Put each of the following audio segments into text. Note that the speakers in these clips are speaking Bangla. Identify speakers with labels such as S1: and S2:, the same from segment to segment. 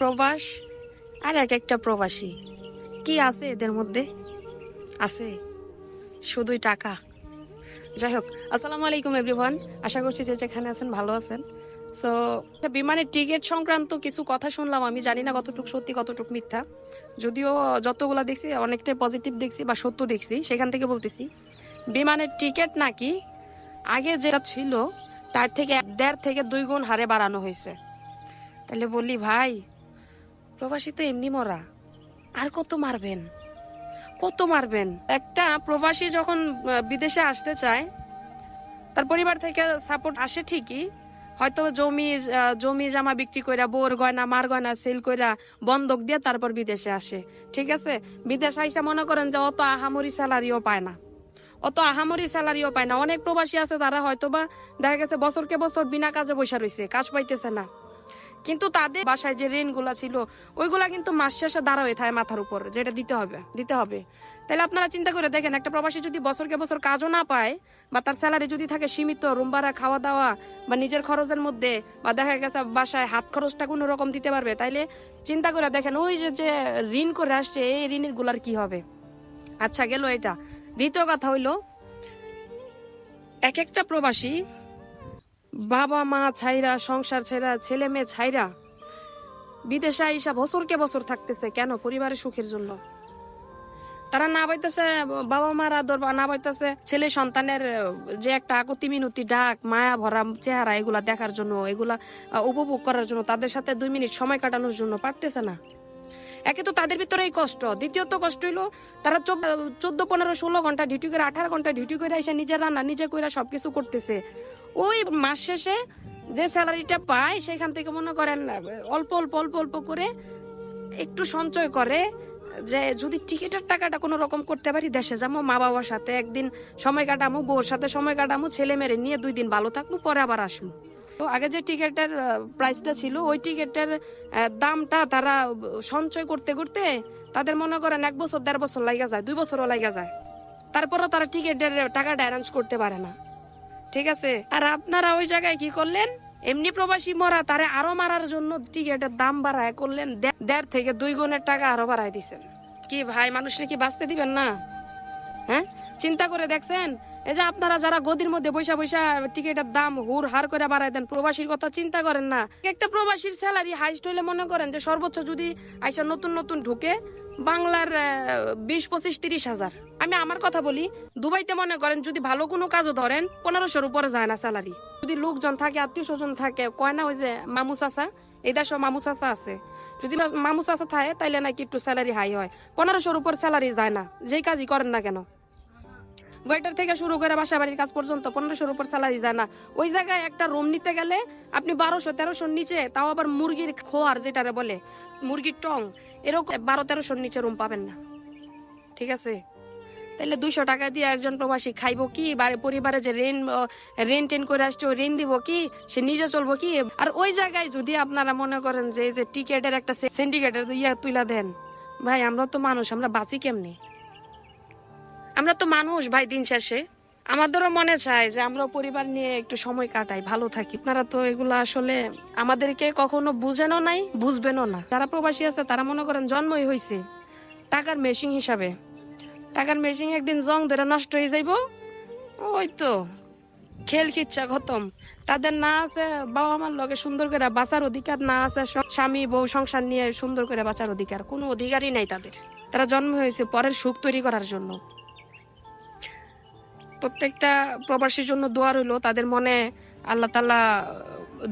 S1: প্রবাস? আর এক একটা প্রবাসী। কি আছে এদের মধ্যে? আছে। শুধুই টাকা। যাই হোক, আসসালামু আলাইকুম এভরিওয়ান। আশা করছি যে যেখানে আছেন ভালো আছেন। সো বিমানের টিকিট সংক্রান্ত কিছু কথা শুনলাম। আমি জানি না কতটুকু সত্যি, কতটুকু মিথ্যা। যদিও যতগুলা দেখছি, অনেকটাই পজিটিভ দেখছি বা সত্য দেখছি, সেখান থেকে বলতেছি। বিমানের টিকিট নাকি আগে যেটা ছিল, তার থেকে দেড় থেকে দুই গুণ হারে বাড়ানো হয়েছে। তাহলে বললি ভাই প্রবাসী তো এমনি মরা। আর কত মারবেন? কত মারবেন? একটা প্রবাসী যখন বিদেশে আসতে চায়, তার পরিবার থেকে সাপোর্ট আসে ঠিকই, হয়তো জমি জমি জামা বিক্রি কইরা, বোর গয়না, মার গয়না সেল কইরা বন্ধক দিয়ে তারপর বিদেশে আসে। ঠিক আছে? বিদেশ আইসা মনে করেন যে অত আহামরি স্যালারিও পায় না। অত আহামরি স্যালারিও পায় না। অনেক প্রবাসী আছে, তারা হয়তো বা দেখা গেছে বছরকে বছর বিনা কাজে বসে রয়েছে কাজ পাইতেছে না। কিন্তু তাদের বাসায় যে ঋণগুলা ছিল, ওইগুলা কিন্তু মাস শেষে দাঁড়া হয়ে থাকে মাথার উপর, যেটা দিতে হবে দিতে হবে। তাহলে আপনারা চিন্তা করে দেখেন, একটা প্রবাসী যদি বছরকে বছর কাজও না পায়, বা তার স্যালারি যদি থাকে সীমিত রুম ভাড়া খাওয়া দাওয়া বা নিজের খরচের মধ্যে, বা দেখা গেছে বাসায় হাত খরচটা কোনো রকম দিতে পারবে, তাইলে চিন্তা করে দেখেন, ওই যে যে ঋণ করে আসছে, এই ঋণেরগুলার কি হবে? আচ্ছা গেল এটা। দ্বিতীয় কথা হইল এক একটা প্রবাসী বাবা মা ছাইরা, সংসার ছাইরা ছেলে মেয়ে ছাইরা, বিদেশে আইসা বছরকে বছর থাকতেছে কেন পরিবারের সুখের জন্য? তারা না পাইতেছে বাবা মার আদর না পাইতেছে, ছেলে সন্তানের, যে একটা আকতি মিনতি, ডাক, মায়া ভরা চেহারা, এগুলা দেখার জন্য, এগুলা উপভোগ করার জন্য, তাদের সাথে দুই মিনিট সময় কাটানোর জন্য পারতেছে না। একে তো তাদের ভিতরে এই কষ্ট। দ্বিতীয়ত কষ্ট হইল, তারা চোদ্দ পনেরো, ষোলো ঘণ্টা ডিউটি করে, আঠারো ঘণ্টা ডিউটি করে এসে নিজে রান্না নিজে করে সবকিছু করতেছে। ওই মাস শেষে যে স্যালারিটা পায়, সেখান থেকে মনে করেন অল্প অল্প অল্প অল্প করে একটু সঞ্চয় করে, যে যদি টিকিটের টাকাটা কোনো রকম করতে পারি, দেশে যাব, মা বাবার সাথে একদিন সময় কাটামো, বউর সাথে সময় কাটামো, ছেলে মেরে নিয়ে দুই দিন ভালো থাকব, পরে আবার আসব। তো আগে যে টিকিটের প্রাইসটা ছিল, ওই টিকিটের দামটা তারা সঞ্চয় করতে করতে তাদের মনে করেন এক বছর, দেড় বছর লাগা যায়, দুই বছরও লাগা যায়। তারপরও তারা টিকিটের টাকাটা অ্যারেঞ্জ করতে পারে না। ঠিক আছে? আর আপনারা ওই জায়গায় কি করলেন? এমনি প্রবাসী মরা, তারে আরও মারার জন্য টিকিটের দাম বাড়ায় করলেন। দেড় থেকে দুই গুণের টাকা আরও বাড়ায় দিছেন। কি ভাই, মানুষকে কি বাঁচতে দিবেন না? হ্যাঁ? চিন্তা করে দেখছেন? এই যে আপনারা যারা গদির মধ্যে বৈশা বৈশা টিকিটের দাম হুর হার করে বাড়ায় দেন, প্রবাসীর কথা চিন্তা করেন না। একটা প্রবাসীর স্যালারি হাইস্ট হইলে মনে করেন যে সর্বোচ্চ যদি আইসা নতুন নতুন ঢুকে বাংলার বিশ, পঁচিশ, তিরিশ হাজার। আমি আমার কথা বলি, দুবাইতে মনে করেন, যদি ভালো কোনো কাজও ধরেন, পনেরোশোর উপরে যায় না স্যালারি। যদি লোকজন থাকে, আত্মীয় স্বজন থাকে, কয় না ওই যে মামু চাষা এই দেশ মামু চাষা আছে। যদি মামু চাষা থাকে, তাইলে নাকি একটু স্যালারি হাই হয়। পনেরোশোর উপর স্যালারি যায় না, যেই কাজই করেন না কেন? ওয়েটার থেকে শুরু করে বাসা বাড়ির কাজ পর্যন্ত পনেরোশোর উপর স্যালারি যায় না। ওই জায়গায় একটা রুম নিতে গেলে আপনি বারোশো, তেরোশোর নিচে, তাও আবার মুরগির খোয়ার যেটারে বলে, মুরগির টং, এরকম বারো, তেরোশোর নিচে রুম পাবেন না। ঠিক আছে? তাহলে দুইশো টাকা দিয়ে একজন প্রবাসী খাইবো কি? পরিবারে যে রেন রেন টেন করে আসছে ঋণ দিব কি? সে নিজে চলবো কি? আর ওই জায়গায় যদি আপনারা মনে করেন যে যে টিকেটের একটা সিন্ডিকেটের ইয়া তুলে দেন, ভাই আমরা তো মানুষ, আমরা বাঁচি কেমনি? আমরা তো মানুষ ভাই দিন শেষে। আমাদেরও মনে চায় যে আমরা পরিবার নিয়ে একটু সময় কাটাই, ভালো থাকি। আপনারা তো এগুলো আসলে আমাদেরকে কখনো বুঝেনও নাই, বুঝবেনও না। যারা প্রবাসী আছে তারা মনে করেন জন্মই হয়েছে টাকার মেশিন হিসাবে। টাকার মেশিন একদিন জং ধরে নষ্ট হয়ে যাইব, ওই তো খেল খিচ্ছা খতম। তাদের না আছে, বাবা মার লগে সুন্দর করে বাঁচার অধিকার না আছে স্বামী বউ সংসার নিয়ে সুন্দর করে বাঁচার অধিকার, কোনো অধিকারই নাই তাদের। তারা জন্ম হয়েছে পরের সুখ তৈরি করার জন্য। প্রত্যেকটা প্রবাসীর জন্য দোয়া রইল। তাদের মনে আল্লাহ তালা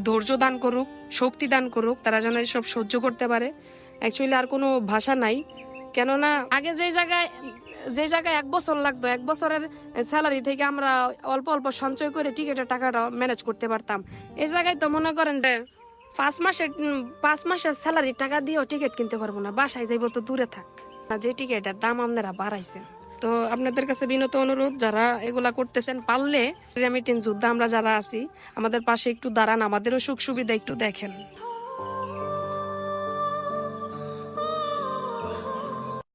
S1: ধৈর্য দান করুক, শক্তি দান করুক, তারা যেন সব সহ্য করতে পারে। অ্যাকচুয়ালি আর কোনো ভাষা নাই। কেননা আগে যে জায়গায় যে জায়গায় এক বছর লাগতো, এক বছরের স্যালারি থেকে আমরা অল্প অল্প সঞ্চয় করে টিকিটের টাকাটা ম্যানেজ করতে পারতাম। এই জায়গায় তো মনে করেন যে পাঁচ মাসের পাঁচ মাসের স্যালারি টাকা দিয়েও টিকিট কিনতে পারব না। বাসায় যাইবো তো দূরে থাক। যে টিকিটের দাম আপনারা বাড়াইছেন। তো আপনাদের কাছে বিনত অনুরোধ, যারা এগুলা করতেছেন পারলে রেমিটেন্স যুদ্ধ আমরা যারা আছি, আমাদের পাশে একটু দাঁড়ান, আমাদেরও সুখ সুবিধা একটু দেখেন।